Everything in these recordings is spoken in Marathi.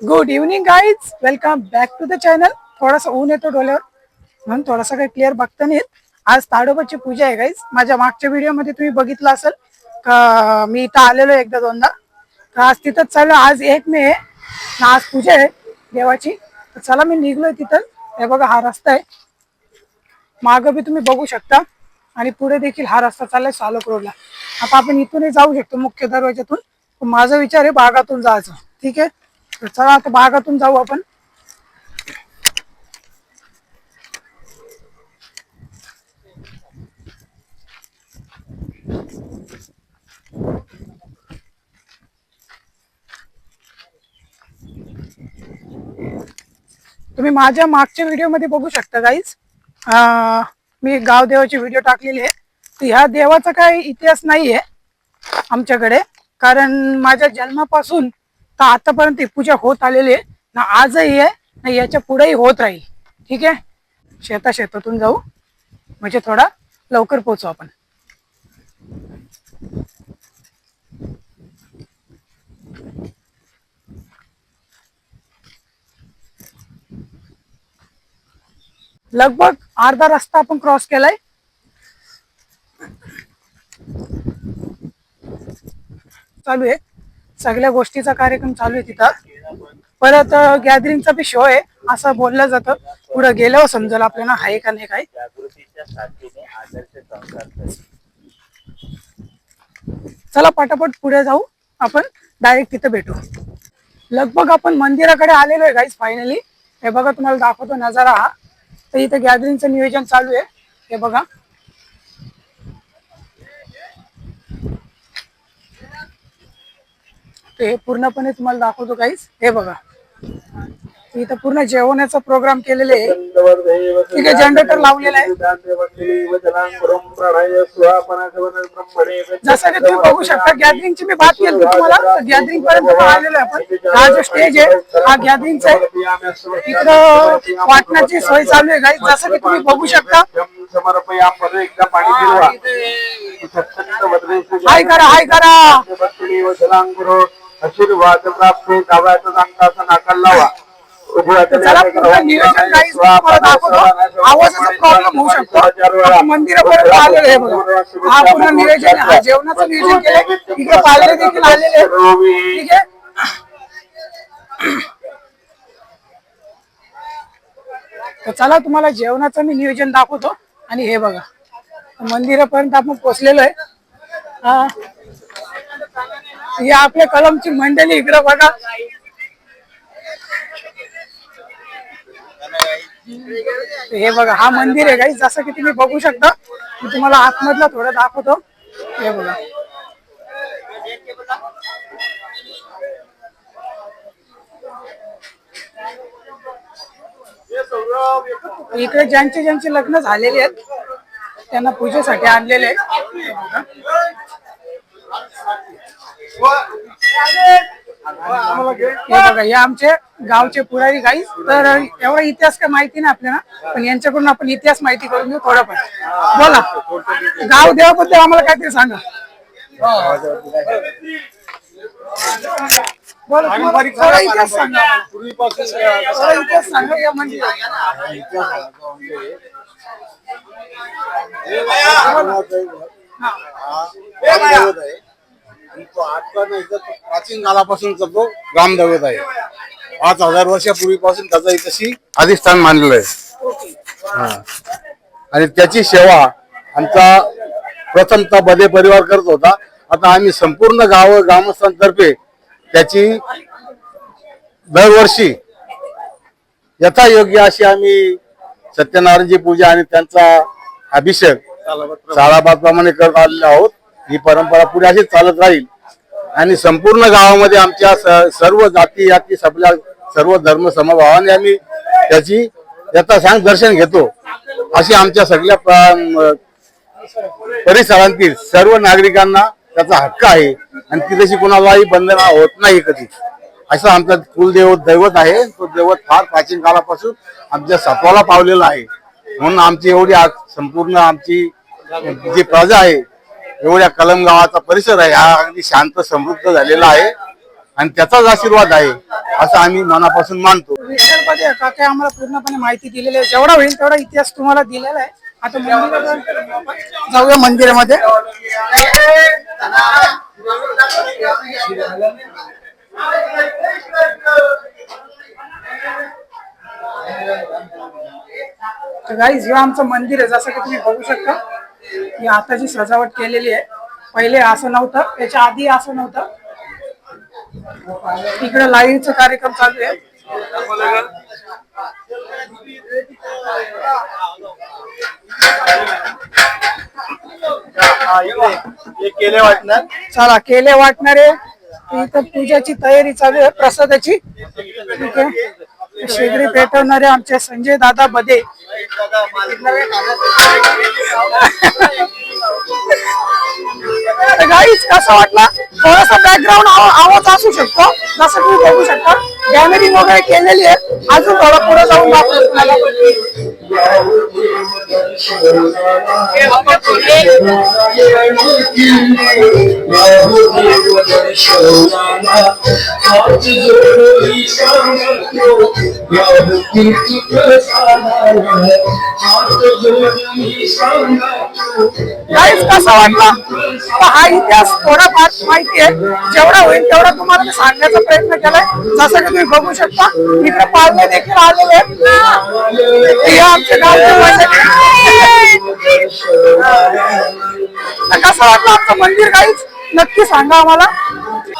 Good evening guys welcome back to the channel थोडासा ऊन येतो डोल्यावर म्हणून थोडासा काही क्लिअर बघता नाही आज ताडोबाची पूजा आहे गाईज माझ्या मागच्या व्हिडिओमध्ये तुम्ही बघितलं असेल का मी इथं आलेलो एकदा दोनदा. तर आज तिथंच चालू आज एक मे आहे. आज पूजा आहे देवाची. तर चला मी निघलोय तिथं. हे बघा हा रस्ता आहे. मागं बी तुम्ही बघू शकता. आणि पुढे देखील हा रस्ता चाललाय सालोक रोडला आता आपण इथूनही जाऊ शकतो मुख्य दरवाज्यातून. माझा विचार आहे बागातून जायचं. ठीक आहे? तर चला आता बागातून जाऊ आपण. तुम्ही माझ्या मागच्या व्हिडिओमध्ये बघू शकता गाईज मी गाव देवाची व्हिडिओ टाकलेले आहे तर ह्या देवाचा काही इतिहास नाही आहे आमच्याकडे. कारण माझ्या जन्मापासून तर आतापर्यंत ही पूजा होत आलेली आहे. ना आजही आहे ना याच्या पुढेही होत राहील. ठीक आहे? शेता शेतातून जाऊ. म्हणजे थोडा लवकर पोहोचू आपण. लगभग अर्धा रस्ता आपण क्रॉस केलाय. चालू आहे. सगळ्या गोष्टीचा कार्यक्रम चालू आहे तिथं. परत गॅदरिंगचा बी शो आहे असं बोललं जातं. पुढे गेल्यावर समजेल आपल्याला आहे का नाही काय. चला पटापट पुढे जाऊ. आपण डायरेक्ट तिथं भेटू. लगभग आपण मंदिराकडे आलेलो आहे गाईज फायनली हे बघा तुम्हाला दाखवतो नजारा हा. तर इथं गॅदरिंगचं नियोजन चालू आहे. हे बघा. ते हे पूर्णपणे तुम्हाला दाखवतो काहीच हे बघा. इथं पूर्ण जेवणाचा प्रोग्राम केलेले आहे. ठीक आहे जनरेटर लावलेला आहे. जसं की तुम्ही बघू शकता गॅदरिंगची मी बात केली तुम्हाला. गॅदरिंग पर्यंत आलेलो आहे आपण. हा जो स्टेज आहे हा गॅदरिंगचा आहे. इकडं वाटण्याची सोय चालू आहे काही जसं की तुम्ही बघू शकता. एकदा हाय करा हाय करा. आशीर्वाद प्राप्त डाव्याचा चांगला नाकाल लावा. चला तुम्हाला मंदिरापर्यंत आलेलो आहे बघा. हा नियोजन. हा जेवणाचं नियोजन केलंय. इकडे पालरे देखील आलेले आहेत. ठीक आहे. तर चला तुम्हाला जेवणाचं मी नियोजन दाखवतो. आणि हे बघा मंदिरापर्यंत आपण पोहोचलेलो आहे. हा. ही आपल्या कलमची मंडळी इकडे बघा. हे बघा हा मंदिर आहे काही जसं की तुम्ही बघू शकता. मी तुम्हाला आतमधला थोडं दाखवतो. हे बघा. इकडे ज्यांचे ज्यांचे लग्न झालेले आहेत त्यांना पूजेसाठी आणलेले आहेत. हे बघा. हे आमचे गावचे पुरारी गाई तर एवढा इतिहास काय माहिती नाही आपल्याला पण यांच्याकडून आपण इतिहास माहिती करून घेऊ थोडंफार बोला गाव देवाबद्दल आम्हाला काहीतरी सांगा बोला तुम्हाला थोडा इतिहास सांगा आम्हाला. थोडा इतिहास सांगा या मंदिराचा. आणि तो आजचा तो प्राचीन काळापासूनचा तो ग्रामदैवत आहे. पाच हजार वर्षापूर्वीपासून त्याचा तशी अधिष्ठान मानलेलं आहे. हा. आणि त्याची सेवा आमचा प्रथमतः बदे परिवार करत होता. आता आम्ही संपूर्ण गाव ग्रामस्थांतर्फे त्याची दरवर्षी यथायोग्य अशी आम्ही सत्यनारायणची पूजा आणि त्यांचा अभिषेक साळाबादप्रमाणे करत आलेलो आहोत. ही परंपरा पुढे अशीच चालत राहील. आणि संपूर्ण गावामध्ये आमच्या सर्व जाती जाती सगळ्या सर्व धर्म समभावाने आम्ही त्याची यथासांग दर्शन घेतो. अशी आमच्या सगळ्या परिसरांतील सर्व नागरिकांना त्याचा हक्क आहे. आणि ती तशी कोणालाही बंधना होत नाही कधी. असं आमचा कुलदेव दैवत आहे. तो दैवत फार प्राचीन काळापासून आमच्या सत्वाला पावलेला आहे. म्हणून आमची एवढी संपूर्ण आमची जी प्रजा आहे एवढ्या कलम गावाचा परिसर आहे. हा अगदी शांत समृद्ध झालेला आहे. आणि त्याचाच आशीर्वाद आहे असं आम्ही मनापासून मानतो. काका आम्हाला पूर्णपणे माहिती दिलेली आहे. जेवढा होईल तेवढा इतिहास तुम्हाला दिलेला आहे. आता मंदिरात जाऊया मंदिरामध्ये. तर गाईज हे आमचं मंदिर आहे. जसं की तुम्ही बघू शकता. ही आता जी सजावट केलेली आहे पहिले असं नव्हतं त्याच्या आधी असं नव्हतं. इकडे लाईव्हचा कार्यक्रम चालू आहे. केले वाटणार. चला केले वाटणारे. इथं पूजाची तयारी चालू आहे प्रसादाची. ठीक आहे. शेगडी पेटवणारे आमचे संजय दादा बदे. गाईच कसं वाटला? थोडासा बॅकग्राऊंड आवाज असू शकतो. जसं तुम्ही बघू शकता गॅमेरिंग वगैरे केलेली आहे. अजून थोडा पुढे जाऊन दाखवतो तुम्हाला गाईज कसा वाटला? हा इतिहास थोडाफार माहिती आहे. जेवढा होईल तेवढा तुम्हाला मी सांगण्याचा प्रयत्न केलाय. जसं की तुम्ही बघू शकता इकडे पाहुणे देखील आलेले आहेत. आमचे गावचे कसं वाटलं आमचं मंदिर काहीच नक्की सांगा आम्हाला.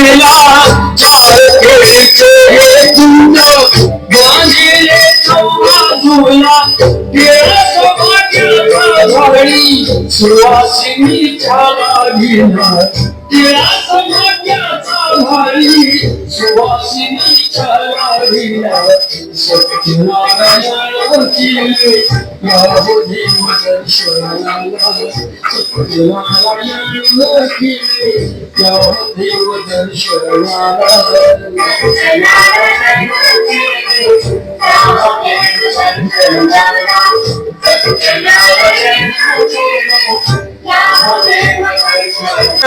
লীলা চাল করেছে তুন্দ গানে তোমার ধুলা তেরা তোমার ধরি সুহাসিনী ছাড়া গিনা তেরা ভাই, সুবাসিনী ছাড়ি সত্যনারায়ণ চিলে প্রভুজি মদন শরণাগত সত্যনারায়ণ চিলে প্রভুজি মদন শরণাগত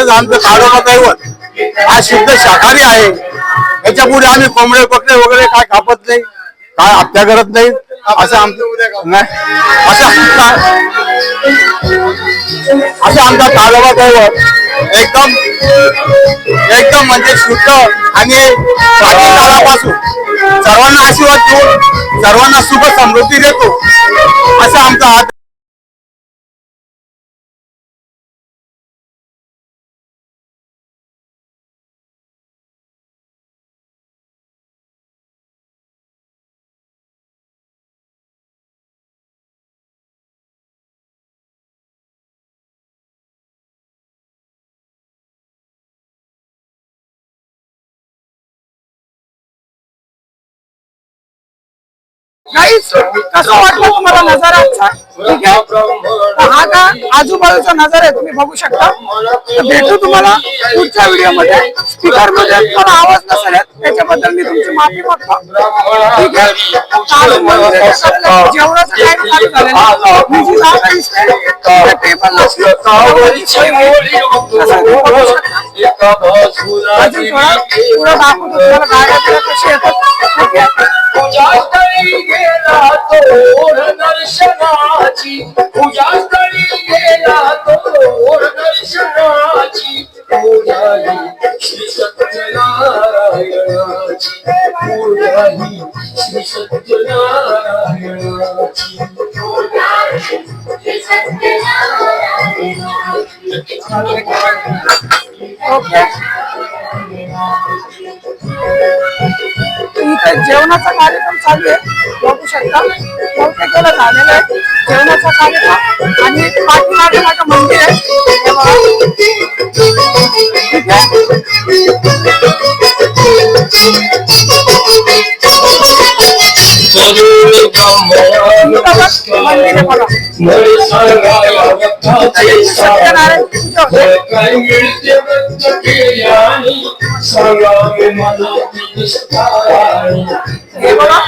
জানতে কারও কথাই বল। हा शुद्ध शाकाहारी आहे. याच्यापुढे आम्ही कोंबडे पकडे वगैरे काय खापत नाही. काय हत्या करत नाही. असं आमचं नाही. असं आमचा- असं दैवत एकदम एकदम म्हणजे शुद्ध आणि प्राचीन काळापासून सर्वांना आशीर्वाद देऊन सर्वांना सुख समृद्धी देतो. असं आमचा हा काहीच कसं वाटलं तुम्हाला नजारा ठीक आहे? हा का आजूबाजूचा नजारा आहे तुम्ही बघू शकता. भेटू तुम्हाला पुढच्या व्हिडिओमध्ये स्पीकरमध्ये तुम्हाला आवाज नसेल त्याच्याबद्दल मी तुमची माफी मागतो. ठीक आहे? जेवणाचं चालू झालेलं टेबल दाखवतो तुम्हाला गाड्या येतात पूजा स्थळी गेला तो दर्शनाची पूजा स्थळी गेला तो दर्शनाची पूजा ही श्री सत्यनारायणाची पूजा ही श्री सत्यनारायणाची ओके इथे जेवणाचा कार्यक्रम चालू आहे. बघू शकता. बहुतेक वेळा झालेला आहे. जेवणाचा कार्यक्रम. आणि पाठीमागे माझं मंदिर आहे. हे बघा. हे बघा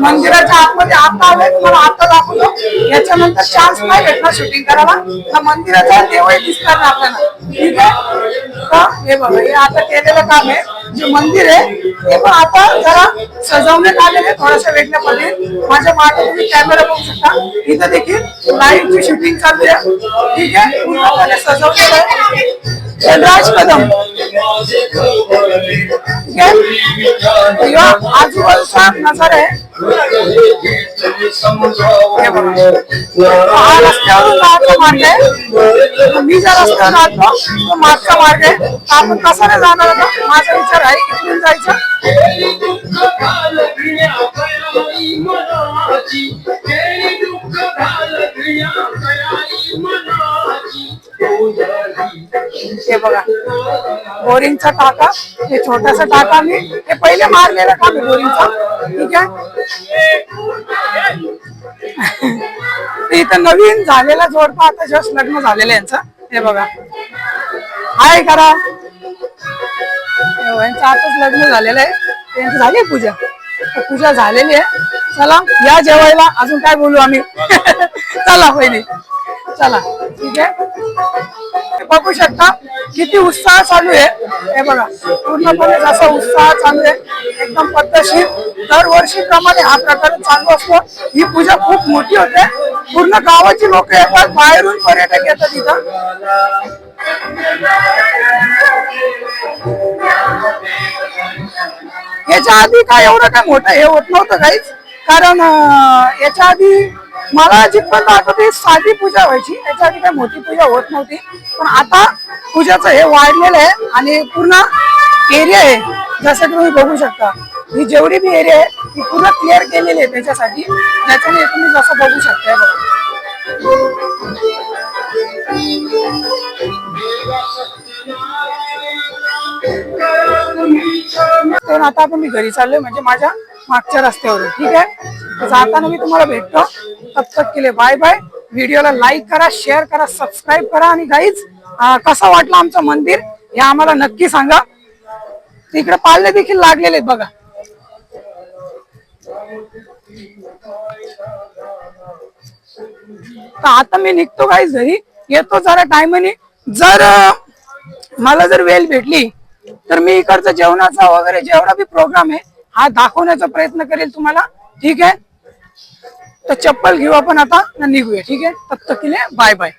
मंदिराच्या आतमध्ये आता आलोय तुम्हाला आता दाखवतो. याच्यानंतर चान्स नाही भेटणार शूटिंग करायला. तर मंदिराचा देवही दिसणार आपल्याला. ठीक आहे? हे बघा हे आता केलेलं काम आहे. जे मंदिर आहे ते पण आता जरा सजवण्यात आलेले थोड्याशा वेगळ्या माझ्या मागे तुम्ही कॅमेरा बघू शकता. इथं देखील लाईव्हची शूटिंग चालू आहे. ठीक आहे? पूर्णपणे सजवलेलं आहे. धनराज कदम आजूबाजूचा नजारा आहे. हे घेतले समजावून. रस्त्यावरून जायचा मार्ग आहे मी ज्या रस्त्यावर राहतो तो मागचा मार्ग आहे. आपण कसा जाणार होता माझा विचार आहे इकडून जायचं. हे बघा. बोरिंगचा टाका. हे छोटासा टाका मी. हे पहिले मारलेला काम आहे बोरिंगचा? ठीक आहे? इथं नवीन झालेला जोडपा आता जस्ट लग्न झालेलं आहे यांचं. हे बघा. हाय करा. यांचं आताच लग्न झालेलं आहे. त्यांची झाली पूजा? पूजा झालेली आहे. चला या जेवायला अजून काय बोलू आम्ही? चला होईल चला. ठीक आहे? बघू शकता किती उत्साह चालू आहे. हे बघा पूर्णपणे जसा उत्साह चालू आहे एकदम पद्धतशीर. दरवर्षी प्रमाणे हा प्रकार चालू असतो. ही पूजा खूप मोठी होते. पूर्ण गावाची लोक येतात बाहेरून पर्यटक येतात इथं. याच्या आधी काय एवढं काय मोठं हे होत नव्हतं काहीच कारण याच्या आधी मला जिथपर्यंत आठवते साधी पूजा व्हायची. याच्या आधी काही मोठी पूजा होत नव्हती. पण आता पूजाचं हे वाढलेलं आहे आणि पूर्ण एरिया आहे. जसं तुम्ही बघू शकता. ही जेवढी बी एरिया आहे ती पूर्ण क्लिअर केलेली आहे त्याच्यासाठी. त्याच्याने तुम्ही जसं बघू शकता बघा. तर आता आपण मी घरी चाललोय म्हणजे माझ्या मागच्या रस्त्यावर ठीक आहे? जाताना मी तुम्हाला भेटतो. तब केले बाय बाय व्हिडिओला लाईक करा शेअर करा सबस्क्राईब करा आणि गाईज कसं वाटलं आमचं मंदिर हे आम्हाला नक्की सांगा. तिकडे पाल्ले देखील लागलेले बघा. तर आता मी निघतो गाईज घरी. येतो जरा टायमाने जर मला जर वेळ भेटली तर मी इकडचा जेवणाचा वगैरे जेवढा बी प्रोग्राम आहे हा दाखवण्याचा प्रयत्न करेल तुम्हाला. ठीक आहे? तर चप्पल घेऊ आपण आता निघूया. ठीक आहे? तब तक के लिए बाय बाय